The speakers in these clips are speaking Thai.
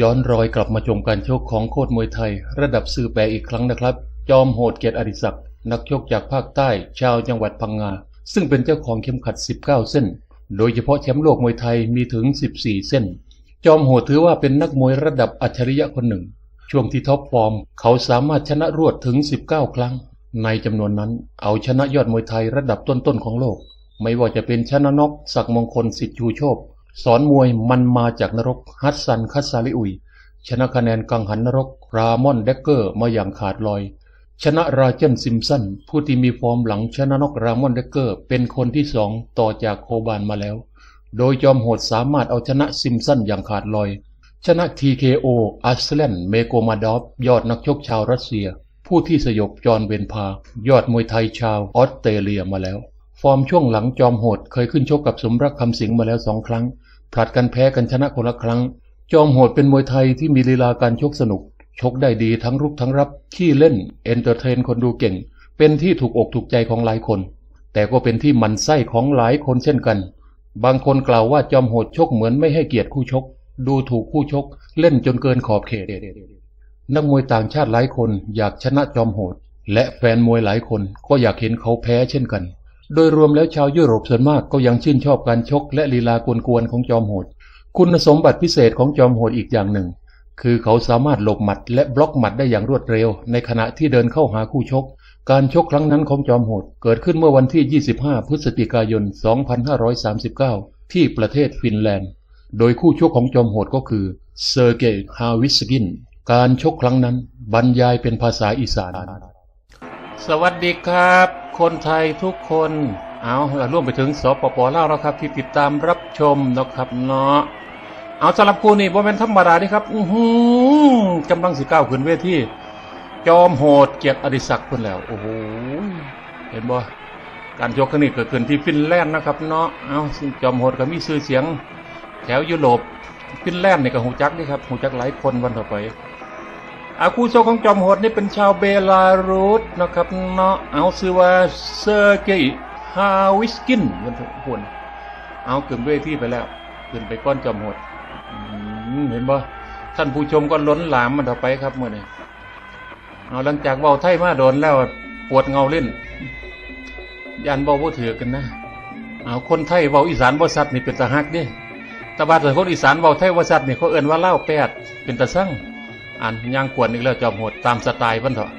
ย้อนรอยกลับมาชมการชกของโคตรมวยไทย ระดับสื่อแปรอีกครั้งนะครับ จอมโหดเกียรติอดิศักดิ์นักชกจากภาคใต้ชาวจังหวัดพังงา ซึ่งเป็นเจ้าของเข็มขัด 19 เส้น โดยเฉพาะแชมป์โลกมวยไทยมีถึง 14 เส้น จอมโหดถือว่าเป็นนักมวยระดับอัจฉริยะคนหนึ่ง ช่วงที่ท็อปฟอร์ม เขาสามารถชนะรวดถึง 19 ครั้ง ในจำนวนนั้นเอาชนะยอดมวยไทยระดับต้นๆของโลก ไม่ว่าจะเป็นชนะนกศักดิ์มงคลสิทธิชูโชค สอนมวยมันมาจากนรกฮัสซันคัสซาลิอุย ชนะคะแนนกังหันนรก รามอนเดกเกอร์มาอย่างขาดลอย ชนะราเจนซิมสัน ผู้ที่มีฟอร์มหลังชนะนกรามอนเดกเกอร์ เป็นคนที่สองต่อจากโคบานมาแล้ว โดยจอมโหดสามารถเอาชนะซิมสันอย่างขาดลอย ชนะ TKO อัสเลนเมโกมาดอฟยอดนักชกชาวรัสเซีย ผู้ที่สยบจอห์นเวนพา ยอดมวยไทยชาวออสเตรเลียมาแล้ว ฟอร์มช่วงหลังจอมโหดเคยขึ้นชกกับสมรักคำสิงมาแล้วสองครั้ง ผลัดกันแพ้กันชนะคนละครั้ง จอมโหดเป็นมวยไทยที่มีลีลาการชกสนุก ชกได้ดีทั้งรุกทั้งรับ ขี้เล่น เอนเตอร์เทนคนดูเก่ง เป็นที่ถูกอกถูกใจของหลายคน แต่ก็เป็นที่หมันไส้ของหลายคนเช่นกัน บางคนกล่าวว่าจอมโหดชกเหมือนไม่ให้เกียรติคู่ชก ดูถูกคู่ชก เล่นจนเกินขอบเขต นักมวยต่างชาติหลายคนอยากชนะจอมโหด และแฟนมวยหลายคนก็อยากเห็นเขาแพ้เช่นกัน โดยรวมแล้วชาวยุโรปส่วนมากก็ยังชื่นชอบการชกและลีลากวนๆของจอมโหด คุณสมบัติพิเศษของจอมโหดอีกอย่างหนึ่ง คือเขาสามารถหลบหมัดและบล็อกหมัดได้อย่างรวดเร็ว ในขณะที่เดินเข้าหาคู่ชก การชกครั้งนั้นของจอมโหด เกิดขึ้นเมื่อวันที่ 25 พฤศจิกายน 2539 ที่ประเทศฟินแลนด์ โดยคู่ชกของจอมโหดก็คือเซอร์เกย์ฮาวิสกิน การชกครั้งนั้นบรรยายเป็นภาษาอีสาน สวัสดีครับ คนไทยทุกคน เอาร่วมไปถึงสปปลาวนะครับ ที่ติดตามรับชมนะครับเนาะเอาสำหรับคูนี้บ่เป็นธรรมดานี่ครับอือหือกำลังสิก้าวขึ้นเวทีจอมโหดเกียรติอดิศักดิ์คนแล้ว โอ้โหเห็นบ่การชกครั้งนี้เกิดขึ้นที่ฟินแลนด์นะครับเนาะเอาจอมโหดก็มีชื่อเสียง แถวยุโรปฟินแลนด์นี่ก็หูจักนี่ครับหูจักหลายคนวันต่อไป อาคู่โซของจอมโหดนี่เป็นชาวเบลารุสนะครับเนาะเอาชื่อว่าเซอร์เกย์ฮาวิสกินกันทุกคนเอาขึ้นเวทีไปแล้วขึ้นไปก้อนจอมโหดเห็นบ่ท่านผู้ชมก็ล้นหลามมันต่อไปครับเมื่อนี้เอาหลังจากเบาไทยมาโดนแล้วปวดเงาเล่นยันเบาบ่ถือกันนะเอาคนไทยเบาอีสานบ่สัตว์นี่เป็นตาฮักเด้แตะบาแต่คนอีสานเบาไทยบ่สัตว์นี่เขาเอิ่นว่าเล่าแปดเป็นตาสั่ง อ่านย่างกวนอีกแล้วจอมโหดตามสไตล์มันเถอะ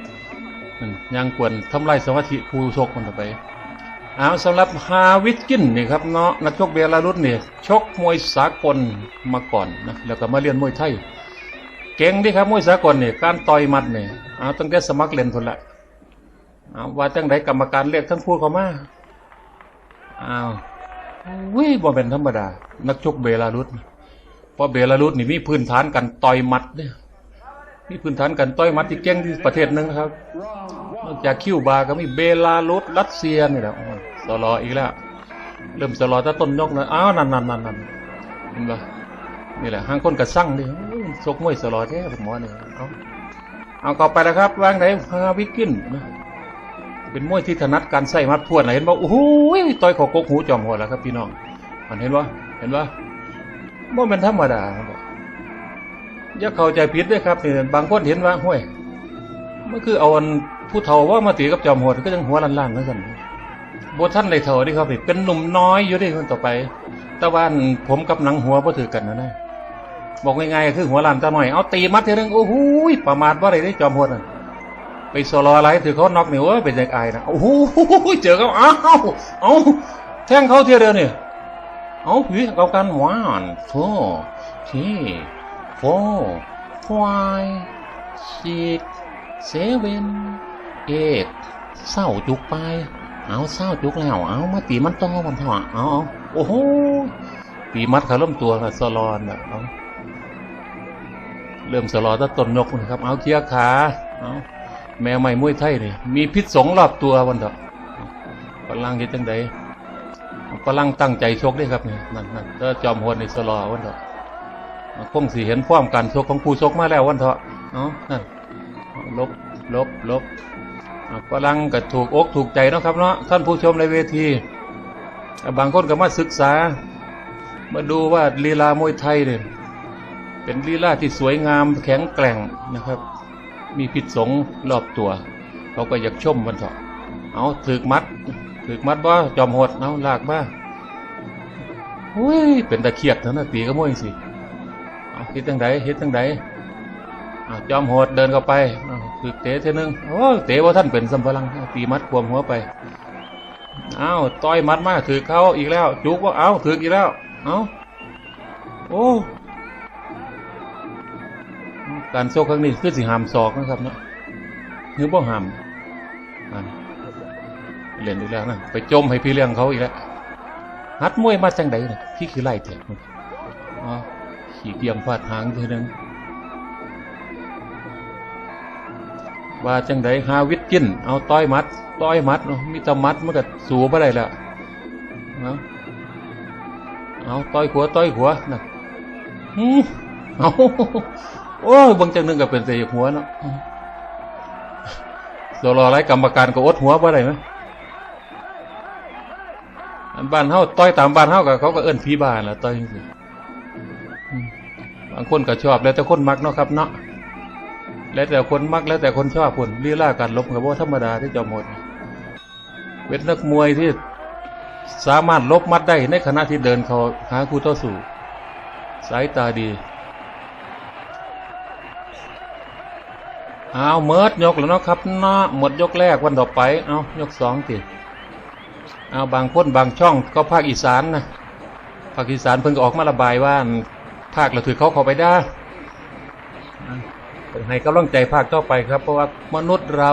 ย่างกวนทำลายสมาธิผู้ชกมันต่อไปเอาสำหรับฮาวิสกินนี่ครับเนาะนักชกเบลารุสเนี่ยชกมวยสากลมาก่อนนะแล้วก็มาเรียนมวยไทย เก่งดีครับมวยสากลเนี่ยการต่อยมัดเนี่ยเอาตั้งแต่สมัครเล่นทนละเอาว่าจังไดกรรมการเรียกทั้งคู่เข้ามาอ้าววิบ่เป็นธรรมดา นักชกเบลารุสเพราะเบลารุสนี่มีพื้นฐานการต่อยมัดเนี่ย มีพื้นฐานการต่อยมัดที่เก่งที่ประเทศหนึ่งครับ นอกจากคิวบาก็มีเบลารุสรัสเซียนี่แหละโอ้ยสลออีกแล้ว เริ่มสลอถ้าต้นยกนะอ้าวนั่นนั่นนั่นนั่นเห็นปะนี่แหละห้างคนกระสั่งดิซกมวยสลอแท้ผมหมอนี่เอาเอากลับไปแล้วครับวางไหนพาวิกินเป็นมวยที่ถนัดการใส่มัดพวดนะเห็นบ่โอ้โหต่อยขอกกหูจอมหัวแล้วครับพี่น้องเห็นปะเห็นปะบ่เป็นธรรมดาครับ อย่าเข้าใจผิดด้วยครับเนี่บางคนเห็นว่าห้วยมันคือเอาอันผู้เฒ่าว่ามาตีกับจอมโหดก็ยังหัวล้านๆเหมือนกันบท่านเลยเฒ่าที่ครับนี่เป็นหนุ่มน้อยอยู่ที่คนต่อไปต่ว่าอันผมกับหนังหัวบ่ถือกันนะนะบอกง่ายๆคือหัวล้านตาหน่อยเอาตีมัดทีนึงโอ้โหประมาทว่าอะไรได้จอมโหดน่ะไปสโลอะไรถือเขาน็อกเนี่เว้ยเป็นยังไงนะโอ้โหเจอเขาอ้าวเอาแทงเขาเทียเดียวเนี่ยเอาผีกับกันหวานโธ่ที่ four, five, six, seven, eight เศร้าจุกไป เอาเศร้าจุกแล้ว เอามาตีมันต่อมันเถอะเอาเอโอ้โหตีมัดเขาเริ่มตัวละสลอนแบบเอาเริ่มสลอตั้งต้นยกนะครับ เอาเคียร์ขาเอาแมวใหม่มวยไทยนี่มีพิษสงรอบตัววันเถอะพลังเฮ็ดจังใดพลังตั้งใจชกได้ครับนี่นั่นนั่นถ้าจอมโหดในสลอวันเถอะ คงสีเห็นฟ้อมการชกของผู้ชกมาแล้ววันเถอะเนาะลบลบลบกำลังก็ถูกอกถูกใจเนาะครับเนาะท่านผู้ชมในเวที บางคนก็มาศึกษา มาดูว่าลีลามวยไทยเนี่ยเป็นลีลาที่สวยงามแข็งแกร่งนะครับ มีพิษสงรอบตัว เขาก็อยากชมมันเถอะเอาถือกมัดถือกมัดบ่จอมโหดเอาลากบ้าเฮ้ยเป็นตะเคียดเท่านั้นตีก็มั่วสิ เอาเฮ็ดจังไดเฮ็ดจังไดจอมโหดเดินเข้าไปเอาถือเตะเท่านึงโอ้เตะว่าท่านเป็นสัมพลังตีมัดควมหัวไปเอาต่อยมัดมาถือเขาอีกแล้ว จุกว่าเอ้าถืออีกแล้ว เอ้าโอ้การโซกครั้งนี้คือสิหามศอกนะครับเนาะหรือบ่หามอันเล่นอีกแล้วนะไปจมให้พี่เลี้ยงเขาอีกแล้วฮัดมวยมาจังใดนะพี่คือไล่แทกมันอ๋อ ขี่เกียมฟาดหางเท่านึงว่าจังใดหาวิทย์กินเอาต้อยมัด ต้อยมัดเนาะมีแตมัดมันก็สูบ่ได้แล้วเอาเอาต้อยขัวต้อยขัวนะหืมเอาโอ้ยบางจังหนึงก็เป็นเสียหัวเนาะสรอไรกรรมการก็อดหัวบ่ได้ไหมอันบ้านเฮาต้อยตามบ้านเฮาก็เขาก็เอิ้นผีบ้านละต้อยจังางคนก็ชอบ แล้วแต่คนมักเนาะครับเนาะแล้วแต่คนมักแล้วแต่คนชอบพุ่นลีลาการลบก็บ่ธรรมดาที่จอมหมดเป็นนักมวยที่สามารถลบมัดได้ในขณะที่เดินเขาหาคู่ต่อสู้สายตาดีเอาเมิดยกแล้วเนาะครับเนาะหมดยกแรกวันต่อไปเอายกสองติเอาบางคนบางช่องก็ภาคอีสานนะภาคอีสานเพิ่งออกมาระบายว่า ภาคเราถือเขาเข้าไปได้ให้กำลังใจภาคต่อไปครับ เพราะว่ามนุษย์เรา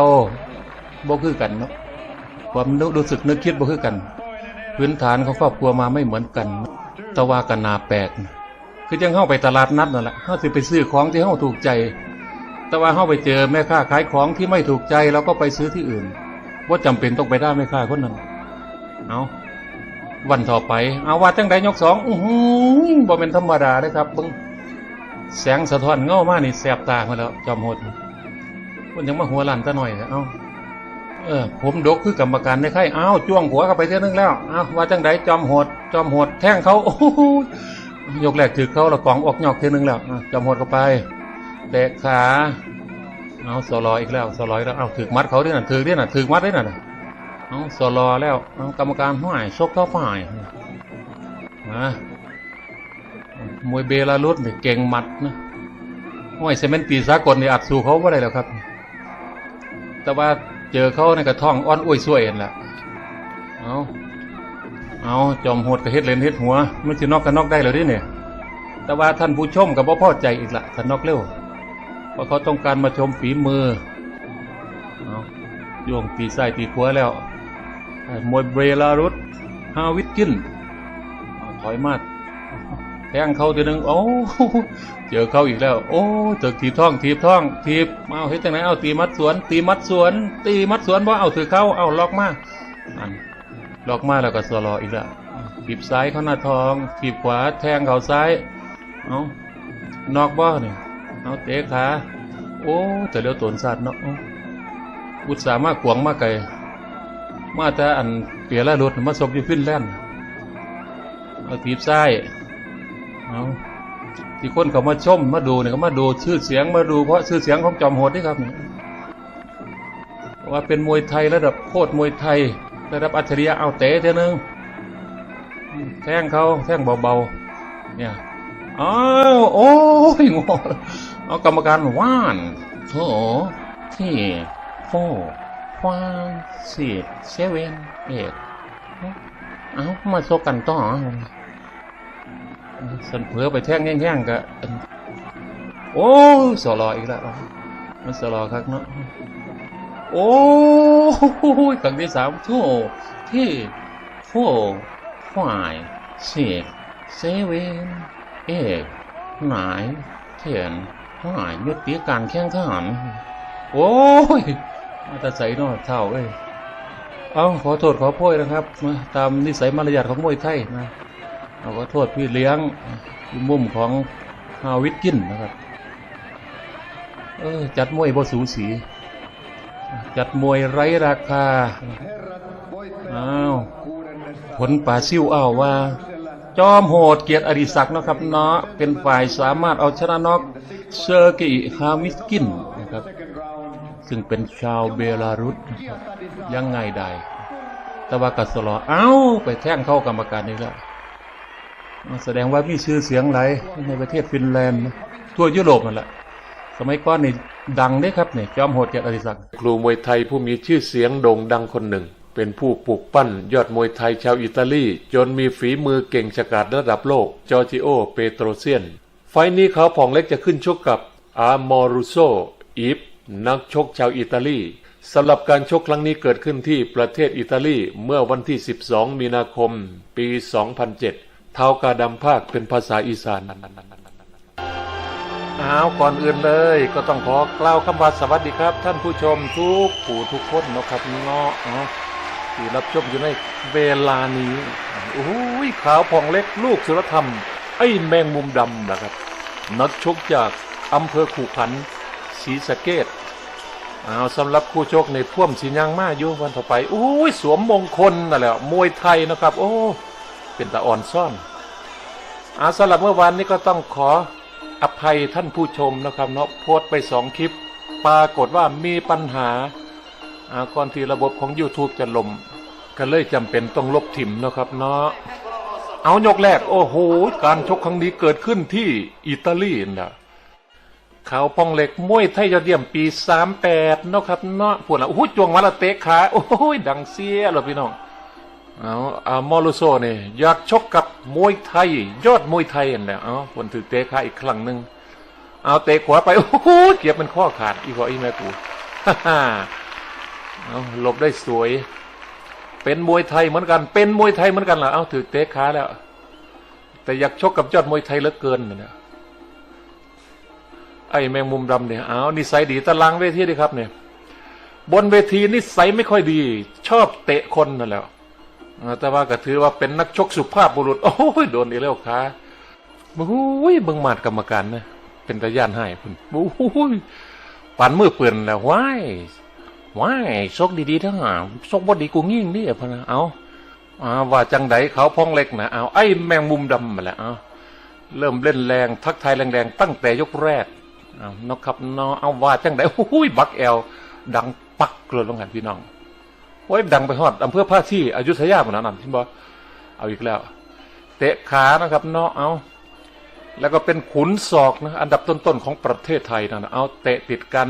บ่คือกันเนาะความนึกรู้สึกนึกคิดบ่คือกัน พื้นฐานของครอบครัวมาไม่เหมือนกัน ตะวากันนาแปลกคือจังเข้าไปตลาดนัดนั่นแหละเข้าสิไปซื้อของที่เข้าถูกใจ แต่ว่าเข้าไปเจอแม่ค้าขายของที่ไม่ถูกใจเราก็ไปซื้อที่อื่น ว่าจำเป็นต้องไปได้แม่ค้าคนนั้นเอา วันต่อไป เอาว่าจังไดยกสองอื้อหือบ่เป็นธรรมดาเลยครับบึงแสงสะท้อนเงามานี่แสบตามาแล้วจอมโหดมันยังมาหัวลันตะหน่อยเอาเออผมดกคือกรรมการในไข่เอาวจ้วงหัวเข้าไปเท่านึงแล้วเอาว่าจังไดจอมโหด จอมโหดแท่งเขาโอ้ยกแรกถือเขาและกล่องออกหยอกเท่านึงแล้วจอมโหดเข้าไปแตะขาเอาสลออีกแล้วสลออีกแล้วเอาถึกมัดเขาด้วยน่ะถึกด้วยน่ะถึกมัดด้วยน่ะ เอาสลอแล้วเอากรรมการห้อยชกเข้าฝ่ายมามวยเบลารุสเนี่ยเก่งหมัดนะห้อยเซเมนตีสากลเนี่ยอัดสู้เขาไม่ได้แล้วครับ แต่ว่าเจอเขาในกระท่องอ้อนอ้วยช่วยเองแหละเอาเอาจอมโหดกระเฮ็ดเลนเฮ็ดหัวไม่จะนอกกันนอกได้เลยดิเนี่ยแต่ว่าท่านผู้ชมกับพ่อพอใจอีกละท่านนอกเร็วเพราะเขาต้องการมาชมฝีมือเอาโยงตีไส้ตีขวแล้ว มวยเบรลารุสฮาวิทกินถอยมาแทงเขาทีหนึ่งโอ้เจอเขาอีกแล้ว โอ้เจอทีท้องทีท้อง ทีเอาเฮ็ดจังไหนเอาตีมัดสวน ตีมัดสวน ตีมัดสวนเพราะเอาถือเข้าเอาล็อกมาอันล็อกมาแล้วก็สลออีกแล้วถีบซ้ายเขาหน้าทองถีบขวาแทงเขาซ้ายเอานอกบ่อเนี่ยเอาเตะขาโอ้แต่เลี้ยวตนสัตว์เนาะอุตส่าห์มาขวางมาไกล มาแต่อันเปียละรถมาสกอยู่ฟินแลนด์เอาถีบซ้เอาที่คนเขามาชมมาดูเนี่ยเขามาดูชื่อเสียงมาดูเพราะชื่อเสียงของจอมโหดนี่ครับว่าเป็นมวยไทยระดับโคตรมวยไทย ระดับอัจฉริยะเอาเตะเท่านึงแทงเขาแทงเบาๆเนี่ยอ้าวโอ้ยงอเอากรรมการว่านโถที่โฟ ฟาสิเซเว่นเอ็ดเอามาโซกันต่อสันเผือไปแท่งแง่งๆกะโอ้สอรออีกแล้วมันสอรอครับเนาะโอ้ยครั้งที่สามโถที่โฟฟายสิเซเว่นเอกหนายเถียนหายยุติการแข่งขันโอ้ย มาต่ใส่นอเท่าเอ้ยเอาขอโทษขอโพยนะครับมาตามนิสัยมารยาทของมวยไทยนะเอาขอโทษพี่เลี้ยงมุมของฮาวิทกินนะครับเออจัดมวยบสูสี จัดมวยไร้ราคาอ้าวผลป่าซิ่วอ้าวว่า จอมโหดเกียรติอดิศักดิ์นะครับเนาะเป็นฝ่ายสามารถเอาชนะน็อกเซอร์กิฮามิสกินนะครับ ซึ่งเป็นชาวเบลารุสยังไงได้แต่ว่ากัสลอเอ้า ไปแท่งเข้ากรรมการนี่แล้วแสดงว่ามีชื่อเสียงไหลในประเทศฟินแลนด์ทั่วยุโรปนั่นแหละสมัยก่อนนี่ดังเด้ครับเนี่ยจอมโหดเกียรติอดิศักดิ์ครูมวยไทยผู้มีชื่อเสียงโด่งดังคนหนึ่ง เป็นผู้ปลูกปั้นยอดมวยไทยชาวอิตาลี จนมีฝีมือเก่งฉกาจระดับโลก จอร์จิโอ เปโตรเซียน ไฟล์นี้เขาผ่องเล็กจะขึ้นชกกับอามอรุโซอีฟ นักชกชาวอิตาลีสำหรับการชกครั้งนี้เกิดขึ้นที่ประเทศอิตาลีเมื่อวันที่ 12 มีนาคม ปี 2007 เท้ากาดำภาคเป็นภาษาอีสานอ้าวก่อนอื่นเลยก็ต้องขอกล่าวคำว่าสวัสดีครับ ท่านผู้ชมทุกผู้ทุกคนนะครับเนาะเนาะที่รับชมอยู่ในเวลานี้โอ้ยขาวผ่องเล็กลูกสุรธรรม ไอ้แมงมุมดำนะครับ นักชกจากอำเภอขู่ขันศรีสะเกด อ้าสำหรับคู่ชกในพ่วมสียางมาอยู่วันต่อไปโอ้ยสวมมงคลนั่นแหละมวยไทยนะครับ โอ้ เป็นตาอ่อนซ่อนอาสำหรับเมื่อวานนี้ก็ต้องขออภัยท่านผู้ชมนะครับเนาะโพสไปสองคลิป ปรากฏว่ามีปัญหาอ่าก่อนที่ระบบของ YouTube จะล่มก็เลยจำเป็นต้องลบถิ่มนะครับเนาะเอายกแรก โอ้โห การชกครั้งนี้เกิดขึ้นที่อิตาลีนะ เขาวพองเหล็กมวยไทยยอดเยี่ยมปี38เนาะครับเนาะพวกน่ะโอ้โหจวงมาละเตะขาโอ้โหดังเสียเลยพี่น้องเอาอามอลูโซเนี่ยอยากชกกับมวยไทย ยอดมวยไทยนั่นแหละเอาคนถือเตะขาอีกครั้งหนึ่งเอาเตะขวาไป โอ้โหเกียบมันข้อขาดอีกพออีแม่กูฮ่าฮ่าเอาหลบได้สวย เป็นมวยไทยเหมือนกัน เป็นมวยไทยเหมือนกันเหรอเอาถือเตะขาแล้ว แต่อยากชกกับยอดมวยไทยเหลือเกินเนี่ย ไอ้แมงมุมดำเนี่ยเอานิสัยดีตารางเวทีดีครับเนี่ย บนเวทีนิสัยไม่ค่อยดี ชอบเตะคนนั่นแหละแต่ว่าก็ถือว่าเป็นนักชกสุภาพบุรุษ โอ้ยโดนอีกแล้วขาบู้ยบิ่งมาดกรรมการนะเป็นตาย่านให้คุณบู้ยปันมือเปื่อนแล้วว้ายว้ายชกดีๆทั้งหาชกบดีกูงิ่งนี่พะนะเอาอาว่าจังไดเขาพ้องเล็กนะเอาไอ้แมงมุมดำมาแล้วเอาเริ่มเล่นแรงทักทายแรงๆตั้งแต่ยกแรก นกครับเนาะเอาว่าจังไดโอ้ยบักแอลดังปักเลยลงกันพี่น้องโอ้ยดังไปฮอดอำเภอภาชีอยุธยาหมดแล้วนั่นที่บอกเอาอีกแล้ว เตะขานะครับเนาะเอาแล้วก็เป็นขุนศอกนะอันดับต้นๆของประเทศไทยนะเอาเตะติดกัน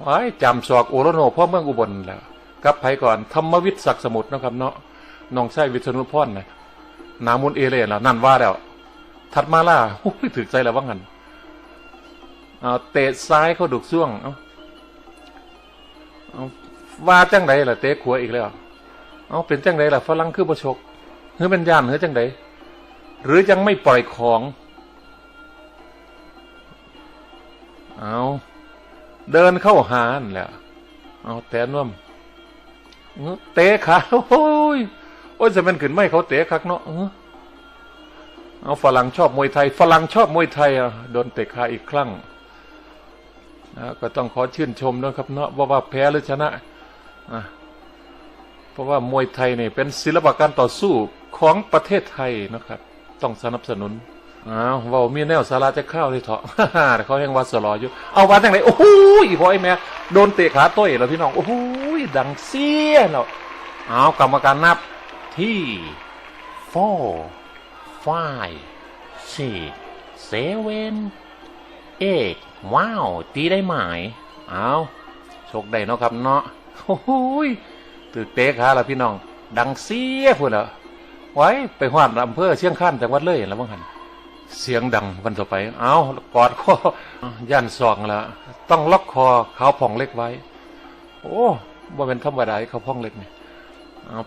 ไว้จำศอกโอโรโนพ่อเมืองอุบลแล้วกับไผก่อนธรรมวิทย์ศักดิ์สมุทรนะครับเนาะน้องไส้วิษณุพรนะนามุนเอเล่ละนั่นว่าแล้ว ถัดมาล่ะโอ้ยถึกใจแล้วว่างัน เอาเตะซ้ายเข้าดุกซ่วง เอาเอาว่าจังไดล่ะเตะขัวอีกแล้ว เอาเป็นจังไดล่ะฝรั่งคือประชกหรือเป็นย่านหรือจังไดหรือยังไม่ปล่อยของ เอาเดินเข้าหานแหละเอาแต่น่วมอื้อเตะขาโอ้ยโอ้ยจะเป็นขึ้นไม่เขาเตะคักเนาะอื้อเอาฝรั่งชอบมวยไทยฝรั่งชอบมวยไทยอะโดนเตะขาอีกครั้ง ก็ต้องขอชื่นชมนะครับเนาะว่าว่าแพ้หรือชนะอะเพราะว่ามวยไทยเนี่ยเป็นศิลปะการต่อสู้ของประเทศไทยนะครับ ต้องสนับสนุนอ้าวว่ามีแนวสาราจะเข้าเลยเถอะแต่เขายังวัดสลออยู่ เอาวัดจังไหนโอ้โหอีพอไอ้แม่โดนเตะขาต้อยแล้วพี่น้อง โอ้โหดังเสียเนาะเอากรรมการนับที่ four five six seven eight ว้าว ตีได้ไหมเอาโชคได้เนาะครับเนาะโอ้โยตึกเตะขาละพี่น้อง ดังเสียพุ่นละไว้ไปหวาดอำเภอเชียงคานจังหวัดเลยแล้วบ้างหันเสียงดังวันต่อไป เอากอดคอย่านซองละต้องล็อกคอเขาผ่องเล็กไว้ โอ้ว่าเป็นธรรมดาเขาผ่องเล็กเนี่ย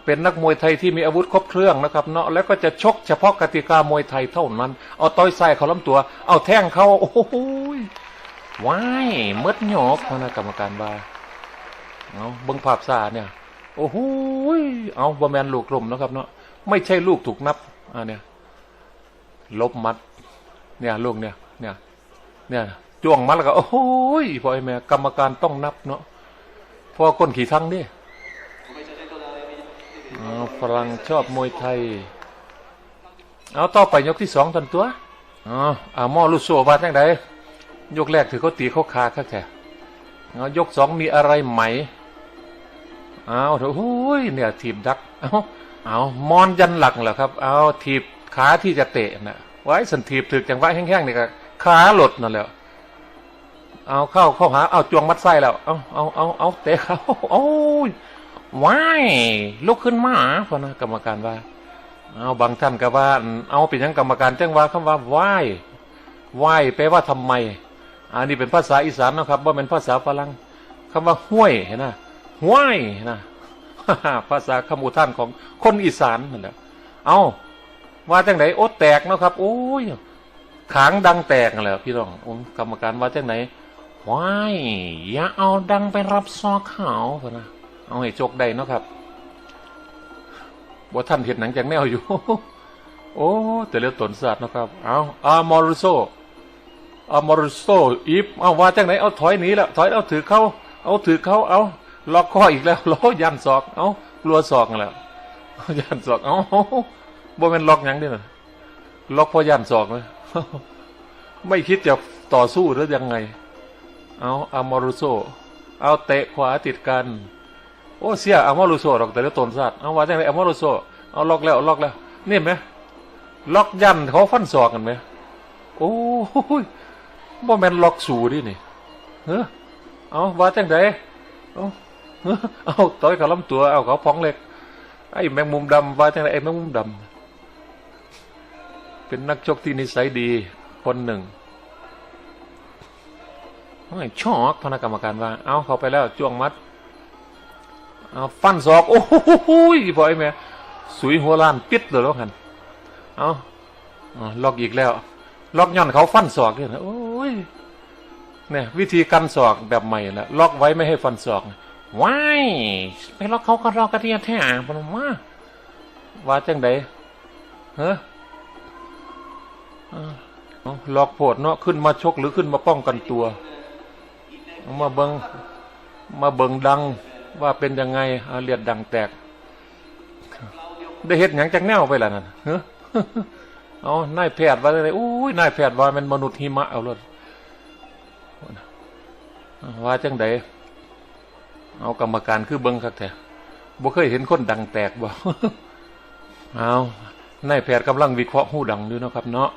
เป็นนักมวยไทยที่มีอาวุธครบเครื่องนะครับเนาะแล้วก็จะชกเฉพาะกติกามวยไทยเท่านั้น เอาต้อยไส้เขาล้ำตัว เอาแท่งเขาโอ้ย ว้ายมดหยอกคณะกรรมการบาเอาเบิ้งภาพซาเนี่ย โอ้โหเอาบะแมนลูกลมนะครับเนาะไม่ใช่ลูกถูกนับอ่าเนี่ยลบมัด เนี่ยลูกเนี่ย เนี่ย เนี่ยจ้วงมัดแล้วก็ โอ้โหพ่อไอแม่กรรมการต้องนับเนาะพอคนขี่ทั้งนี่เอาฝรั่งชอบมวยไทย เอาต่อไปยกที่สองทันตัวอ๋ออ่าหมอลูโซว่าจังได ยกแรกถือเขาตีเขาคาคักแท้เอายกสองมีอะไรไหมเอาเถอะโอ้ยเนี่ยถีบดักเอาเอามอนยันหลักเหรอครับ เอาถีบขาที่จะเตะนะไว้สันถีบถึกจังหวะแห้งๆนี่ก็ขาหลดนั่นแหละเอาเข้าเข้าหาเอาจวงมัดไส้แล้วเอาเอาเอาเอาเตะเขาโอ้ยว้ายลุกขึ้นมาพอนะกรรมการว่า เอาบางท่านก็ว่า เอาเป็นยังกรรมการแจ้งว่าคำว่าไหว้ไหว้แปลว่าทำไม อันนี้เป็นภาษาอีสานนะครับว่าเป็นภาษาฝรั่งคำว่าห้วยเห็นนะห้วยนะภาษาคำอุทานของคนอีสานนั่นแหละเอาว่าจังไหนโอ๊ตแตกนะครับ โอ้ยขางดังแตกนั่นแหละพี่น้องกรรมการว่าจังไหนว้ายอย่าเอาดังไปรับซอขาวพะนะเอาให้จกได้นะครับว่าท่านเห็นหนังจากแนวอยู่ โอ้แต่เลือตนสัตว์นะครับ เอาอามอรุโซ อามอรุโซอีฟเอาว่าจากไหนเอาถอยหนีแล้วถอยเอาถือเขาเอาถือเขาเอาล็อกข้ออีกแล้วล้อกยันศอก เอากลัวศอกนั่แหล้วยันศอกเอาบ่เป็นล็อกยังด้น่ะล็อกเพราะยันศอกเลยไม่คิดจะต่อสู้หรือยังไง เอาอามอรุโซเอาเตะขวาติดกัน โอ้เสียอามอลูโซดอกแต่ละตนสัตว์เอาว่าจังไรอามอลูโซเอาล็อกแล้วล็อกแล้ว นี่ไหมล็อกยันเขาฟันศอกกันไหมโอ้ย บ่แม่นล็อกสูดินี่เฮ้อเอาว่าจังไรเอาเออาต่อยเขาลำตัว เอาเขาพองเล็ก ไอ้แมงมุมดำว่าจังไรไอ้แมงมุมดำเป็นนักชกที่นิสัยดีคนหนึ่งโอ้ยชอกพนักกรรมการว่า เอาเขาไปแล้วจ้วงมัด เอาฟันศอก โอ้โหพอไอ้แม่สุยหัวล้านปิดเลยแล้วกันเอาเอล็อกอีกแล้ว ล็อกย่อนเขาฟันศอกเนี่ยนะโอ้ เนี่ยวิธีกันศอกแบบใหม่ละล็อกไว้ไม่ให้ฟันศอกว้ายไปล็อกเขาก็ล็อกกระเทียแท้ปนมาว่าจังไดเฮ้อล็อกโผดเนาะขึ้นมาชกหรือขึ้นมาป้องกันตัว มาเบิงมาเบิงดังว่าเป็นยังไงเอาเลียดดังแตก ได้เห็ดหยังจากแนวไปล่ะนั่นเฮ้อเอานายแพทย์ว่าอะไรอุ้ยนายแพทย์ว่ามันมนุษย์หิมะเอาเลย ว่าจังไดเอากรรมการคือเบิ้งคักแท้บ่เคยเห็นคนดังแตกบ่เอานายแพทย์กำลังวิเคราะห์หูดังอยู่นะครับ เนาะ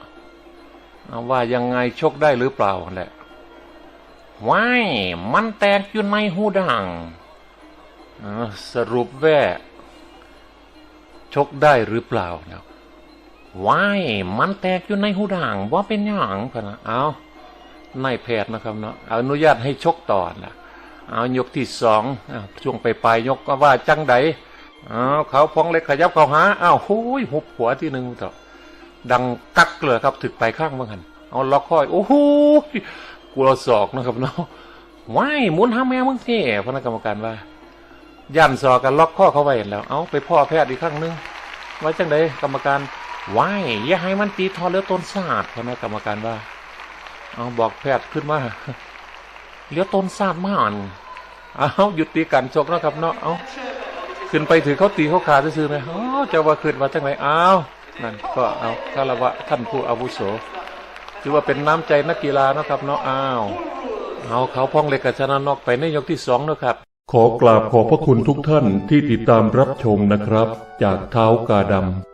เอาว่ายังไงชกได้หรือเปล่าแหละว้ายมันแตกอยู่ในหูดังสรุปแว่ชกได้หรือเปล่านะว้ายมันแตกอยู่ในหูด่างว่าเป็นอย่างพนะเอา นายแพทย์นะครับเนาะอนุญาตให้ชกต่อนะเอายกที่สองอช่วงไปปลายยกก็ว่าจังไดเอาเขาพองเล็กขยับเขาหาอ้าวหุยหุบหัวที่หนึ่งต่อดังกักเลยครับถึกไปข้างบ้างหันเอาล็อกค่อยโอ้โหกลัวศอกนะครับเนาะว้ายมุนหาแม่มึงเท่พนักกรรมการว่ายันสอกันล็อกข้อเขาไว้แล้ว เอาไปพ่อแพทย์อีกครั้งหนึงไว้จังไดกรรมการว้ายอย่าให้มันตีทอเลือต้นศาสตร์พนะกรรมการว่า เอาบอกแพทย์ขึ้นมาเลือต้นศาสตร์มาอ่อนเอาหยุดตีกันชกนะครับเนาะเอาขึ้นไปถือเขาตีเขาขาดซื่อๆไหมอ๋อจะว่าขึ้นมาจังไหนเอานั่นก็เอาคารวะท่านผู้อาวุโสถือว่าเป็นน้ำใจนักกีฬานะครับเนาะอ้าวเอาเขาพ้องเล็กกับชนะนอกไปในยกที่สองนะครับขอกราบขอบพระคุณทุกท่านที่ติดตามรับชมนะครับ จากเท้ากาดำ